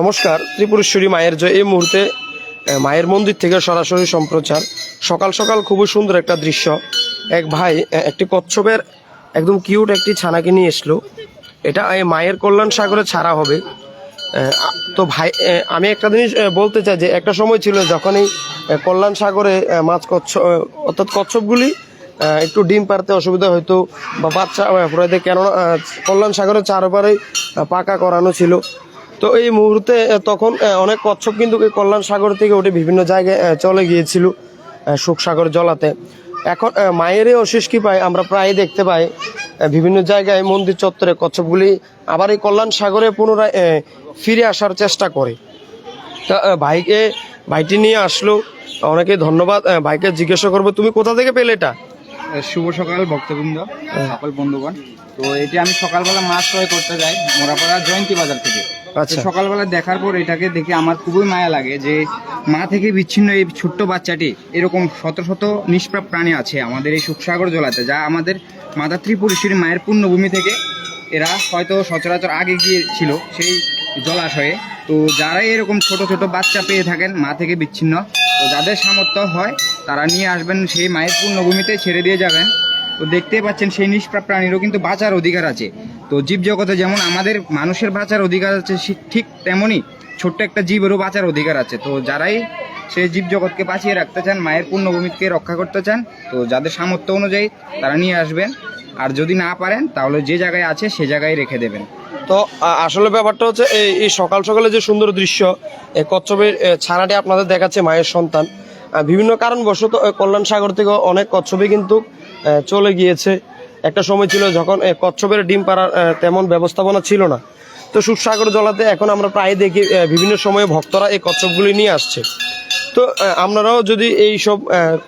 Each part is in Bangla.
নমস্কার, ত্রিপুরেশ্বরী মায়ের জয়। এই মুহূর্তে মায়ের মন্দির থেকে সরাসরি সম্প্রচার। সকাল সকাল খুবই সুন্দর একটা দৃশ্য। এক ভাই একটি কচ্ছপের একদম কিউট একটি ছানাকে নিয়ে এসলো। এটা এই মায়ের কল্যাণ সাগরে ছাড়া হবে। তো ভাই আমি একটা জিনিস বলতে চাই যে, একটা সময় ছিল যখন এই কল্যাণ সাগরে মাছ কচ্ছপ অর্থাৎ কচ্ছপগুলি একটু ডিম পারতে অসুবিধা হতো বা বাচ্চা ফুরাইতে কেননা কল্যাণ সাগরের চারপারে পাকা করানো ছিল। তো এই মুহূর্তে তখন অনেক কচ্ছপ কিন্তু এই কল্যাণ সাগর থেকে উঠে বিভিন্ন জায়গায় চলে গিয়েছিল সুখসাগর জলাতে। এখন মায়েরই অশেষ কি পাই আমরা প্রায় দেখতে পাই বিভিন্ন জায়গায় মন্দির চত্বরে কচ্ছপগুলি আবার এই কল্যাণ সাগরে পুনরায় ফিরে আসার চেষ্টা করে। তা ভাইকে ভাইটি নিয়ে আসলো। অনেকে ধন্যবাদ ভাইকে জিজ্ঞাসা করব তুমি কোথা থেকে পেলে এটা? শুভ সকাল ভক্তবৃন্দ সকল বন্ধুগণ। তো এটি আমি সকালবেলা মাছ ক্রয় করতে যাই মোরাপাড়া জয়ন্তী বাজার থেকে। আচ্ছা। সকালবেলা দেখার পর এটাকে দেখে আমার খুবই মায়া লাগে যে মা থেকে বিচ্ছিন্ন এই ছোট্ট বাচ্চাটি এরকম শত শত নিষ্প্রাপ প্রাণী আছে আমাদের এই সুখসাগর জলাতে যা আমাদের মাতা ত্রিপুরেশ্বরী মায়ের পূর্ণভূমি থেকে এরা হয়তো সচরাচর আগে গিয়েছিল সেই জলাশয়ে। তো যারাই এরকম ছোট ছোট বাচ্চা পেয়ে থাকেন মা থেকে বিচ্ছিন্ন তো যাদের সামর্থ্য হয় তারা নিয়ে আসবেন সেই মায়ের পুণ্যভূমিতে ছেড়ে দিয়ে যাবেন। তো দেখতেই পাচ্ছেন সেই নিষ্প্রাপ প্রাণীরও কিন্তু বাঁচার অধিকার আছে। তো জীবজগতে যেমন আমাদের মানুষের বাঁচার অধিকার আছে ঠিক তেমনই ছোট্ট একটা জীবেরও বাঁচার অধিকার আছে। তো যারাই সেই জীবজগৎকে বাঁচিয়ে রাখতে চান, মায়ের পূর্ণভূমিকে রক্ষা করতে চান, তো যাদের সামর্থ্য অনুযায়ী তারা নিয়ে আসবেন। আর যদি না পারেন, তাহলে যে জায়গায় আছে সে জায়গায় রেখে দেবেন। তো আসলে ব্যাপারটা হচ্ছে এই সকাল সকালে যে সুন্দর দৃশ্য এই কচ্ছপের ছানাটি আপনাদের দেখাচ্ছে মায়ের সন্তান। বিভিন্ন কারণবশত কল্যাণ সাগর থেকে অনেক কচ্ছপই কিন্তু চলে গিয়েছে। একটা সময় ছিল যখন কচ্ছপের ডিম পাড়ার তেমন ব্যবস্থাপনা ছিল না। তো সুসাগর জলাতে এখন আমরা প্রায় দেখি বিভিন্ন সময়ে ভক্তরা এই কচ্ছপগুলি নিয়ে আসছে। তো আপনারাও যদি এই সব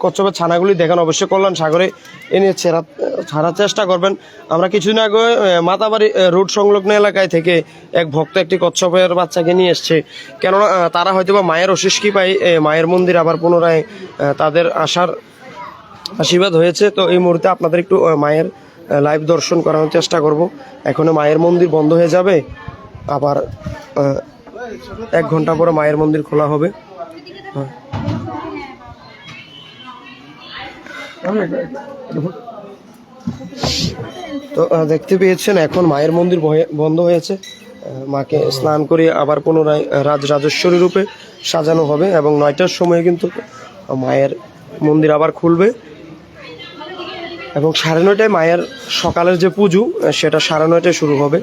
কচ্ছপের ছানাগুলি দেখেন, অবশ্যই কল্যাণ সাগরে এনে ছেড়া, ছাড়ার চেষ্টা করবেন। আমরা কিছুদিন আগে মাতাবাড়ি রোড সংলগ্ন এলাকায় থেকে এক ভক্ত একটি কচ্ছপের বাচ্চাকে নিয়ে এসছে। কেননা তারা হয়তো বা মায়ের অশেষ কি পাই মায়ের মন্দির আবার পুনরায় তাদের আসার আশীর্বাদ হয়েছে। তো এই মুহূর্তে আপনাদের একটু মায়ের লাইভ দর্শন করানোর চেষ্টা করব। এখন মায়ের মন্দির বন্ধ হয়ে যাবে। আবার এক ঘণ্টা পরে মায়ের মন্দির খোলা হবে। তো দেখতে পেয়েছেন, এখন মায়ের মন্দির বন্ধ হয়েছে। মাকে স্নান করে আবার পুনরায় রাজ রাজেশ্বরী রূপে সাজানো হবে। এবং নয়টার সময় কিন্তু মায়ের মন্দির আবার খুলবে। এবং সাড়ে নয়টায় মায়ের সকালের যে পুজো সেটা সাড়ে নয়টায় শুরু হবে।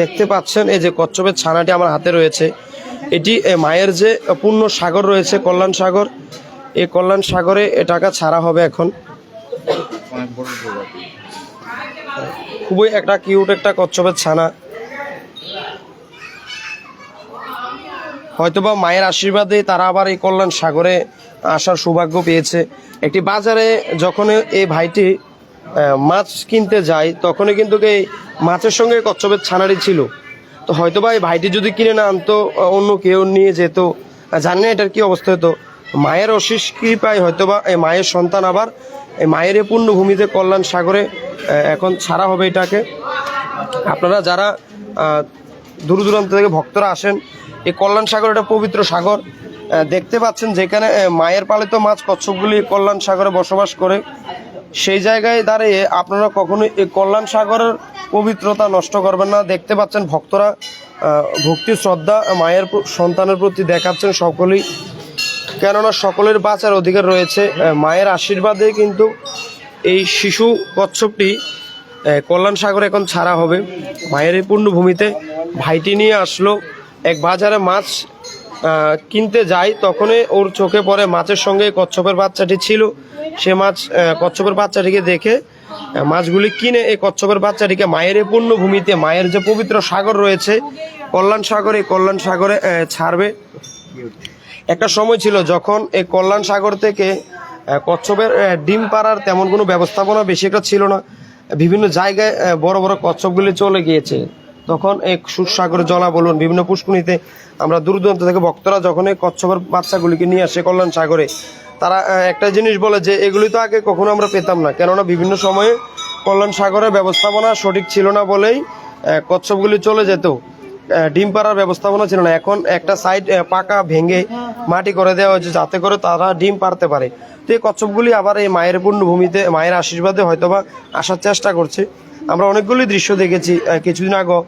দেখতে পাচ্ছেন, এই যে কচ্ছপের ছানাটি আমার হাতে রয়েছে। এটি মায়ের যে পূর্ণ সাগর রয়েছে, কল্যাণ সাগর এই কল্যাণ সাগরে টাকা ছাড়া হবে এখন। খুবই একটা কিউট একটা কচ্ছপের ছানা। হয়তোবা মায়ের আশীর্বাদে তারা আবার এই কল্যাণ সাগরে আসার সৌভাগ্য পেয়েছে। একটি বাজারে যখন এই ভাইটি মাছ কিনতে যায়, তখনই কিন্তু এই মাছের সঙ্গে কচ্ছপের ছানারি ছিল। তো হয়তোবা এই ভাইটি যদি কিনে না আনতো অন্য কেউ নিয়ে যেত। জানি না এটার কি অবস্থা হতো। মায়ের অশেষ কৃপায় হয়তোবা এই মায়ের সন্তান আবার এই মায়ের এই পুণ্যভূমিতে কল্যাণ সাগরে এখন ছাড়া হবে এটাকে। আপনারা যারা দূর দূরান্ত থেকে ভক্তরা আসেন। এই কল্যাণ সাগর এটা পবিত্র সাগর। দেখতে পাচ্ছেন যেখানে মায়ের পালিত মাছ কচ্ছপগুলি কল্যাণ সাগরে বসবাস করে। সেই জায়গায় দাঁড়িয়ে আপনারা কখনোই এই কল্যাণ সাগরের পবিত্রতা নষ্ট করবেন না। দেখতে পাচ্ছেন ভক্তরা ভক্তি, শ্রদ্ধা, মায়ের সন্তানের প্রতি দেখাচ্ছেন সকলেই। কেননা সকলের বাঁচার অধিকার রয়েছে। মায়ের আশীর্বাদে কিন্তু এই শিশু কচ্ছপটি কল্যাণ সাগরে এখন ছাড়া হবে। মায়ের এই পূর্ণভূমিতে ভাইটি নিয়ে আসলো। এক বাজারে মাছ কিনতে যাই তখনই ওর চোখে পড়ে মাছের সঙ্গে এই কচ্ছপের বাচ্চাটি ছিল। সে মাছ কচ্ছপের বাচ্চাটিকে দেখে মাছগুলি কিনে এই কচ্ছপের বাচ্চাটিকে মায়ের এই পূর্ণভূমিতে মায়ের যে পবিত্র সাগর রয়েছে, কল্যাণ সাগরে কল্যাণ সাগরে ছাড়বে। একটা সময় ছিল যখন এই কল্যাণ সাগর থেকে কচ্ছপের ডিম পাড়ার তেমন কোনো ব্যবস্থাপনা বেশি একটা ছিল না। বিভিন্ন জায়গায় বড় বড় কচ্ছপগুলি চলে গিয়েছে। তখন এক সুসাগর জলা বলুন, বিভিন্ন পুষ্কুনিতে আমরা দূর দূরান্ত থেকে ভক্তরা যখন এই কচ্ছপের বাচ্চাগুলিকে নিয়ে আসে কল্যাণ সাগরে, তারা একটা জিনিস বলে যে এগুলি তো আগে কখনো আমরা পেতাম না। কেননা বিভিন্ন সময়ে কল্যাণ সাগরের ব্যবস্থাপনা সঠিক ছিল না বলেই কচ্ছপগুলি চলে যেত। ডিম পাড়ার ব্যবস্থাপনা ছিল না। এখন একটা সাইড পাকা ভেঙে মাটি করে দেওয়া হয়েছে যাতে করে তারা ডিম পারতে পারে। তো এই কচ্ছপগুলি আবার এই মায়ের পূর্ণভূমিতে মায়ের আশীর্বাদে হয়তোবা আসার চেষ্টা করছে। আমরা অনেকগুলি দৃশ্য দেখেছি কিছুদিন আগে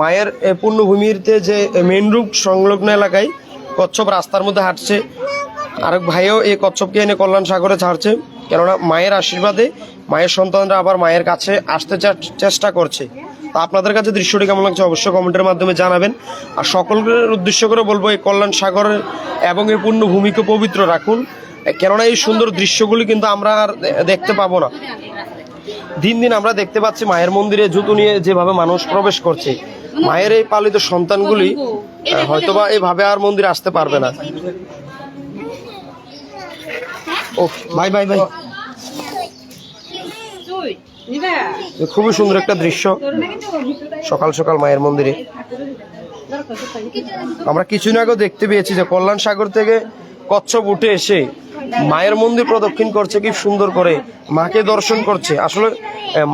মায়ের পূর্ণভূমিতে যে মেন রুট সংলগ্ন এলাকায় কচ্ছপ রাস্তার মধ্যে হাঁটছে। আরেক ভাইও এই কচ্ছপকে এনে কল্যাণ সাগরে ছাড়ছে, কেননা মায়ের আশীর্বাদে মায়ের সন্তানরা আবার মায়ের কাছে আসতে চেষ্টা করছে। তা আপনাদের কাছে দৃশ্যটি কেমন লাগছে অবশ্যই কমেন্টের মাধ্যমে জানাবেন। আর সকলের উদ্দেশ্য করে বলব, এই কল্যাণ সাগরের এবং এই পূর্ণ ভূমিকে পবিত্র রাখুন। কেননা এই সুন্দর দৃশ্যগুলি কিন্তু আমরা আর দেখতে পাবো না। দিন দিন আমরা দেখতে পাচ্ছি মায়ের মন্দিরে জুতো নিয়ে যেভাবে মানুষ প্রবেশ করছে। মায়ের এই পালিত সন্তানগুলি হয়তোবা এইভাবে আর মন্দিরে আসতে পারবে না। ও বাই বাই বাই। খুবই সুন্দর একটা দৃশ্য। সকাল সকাল মায়ের মন্দিরে। আমরা কিছুদিন আগেও দেখতে পেয়েছি যে কল্যাণ সাগর থেকে কচ্ছপ উঠে এসে মায়ের মন্দির প্রদক্ষিণ করছে কি সুন্দর করে মাকে দর্শন করছে। আসলে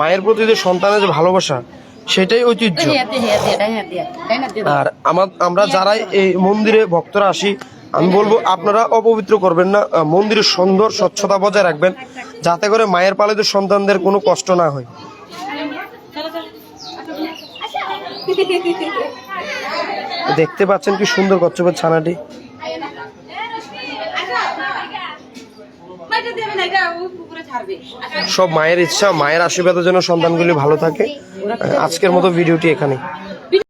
মায়ের প্রতি যে সন্তানের যে ভালোবাসা সেটাই ঐতিহ্য। আর আমার আমরা যারাই এই মন্দিরে ভক্তরা আসি আমি বলব আপনারা অপবিত্র করবেন না মন্দিরের সুন্দর স্বচ্ছতা বজায় রাখবেন যাতে করে মায়ের পালিত সন্তানদের কোনো কষ্ট না হয়। দেখতে পাচ্ছেন কি সুন্দর কচ্ছপের ছানাটি? সব মায়ের ইচ্ছা মায়ের আশীর্বাদের জন্য সন্তানগুলি ভালো থাকে। আজকের মতো ভিডিওটি এখানে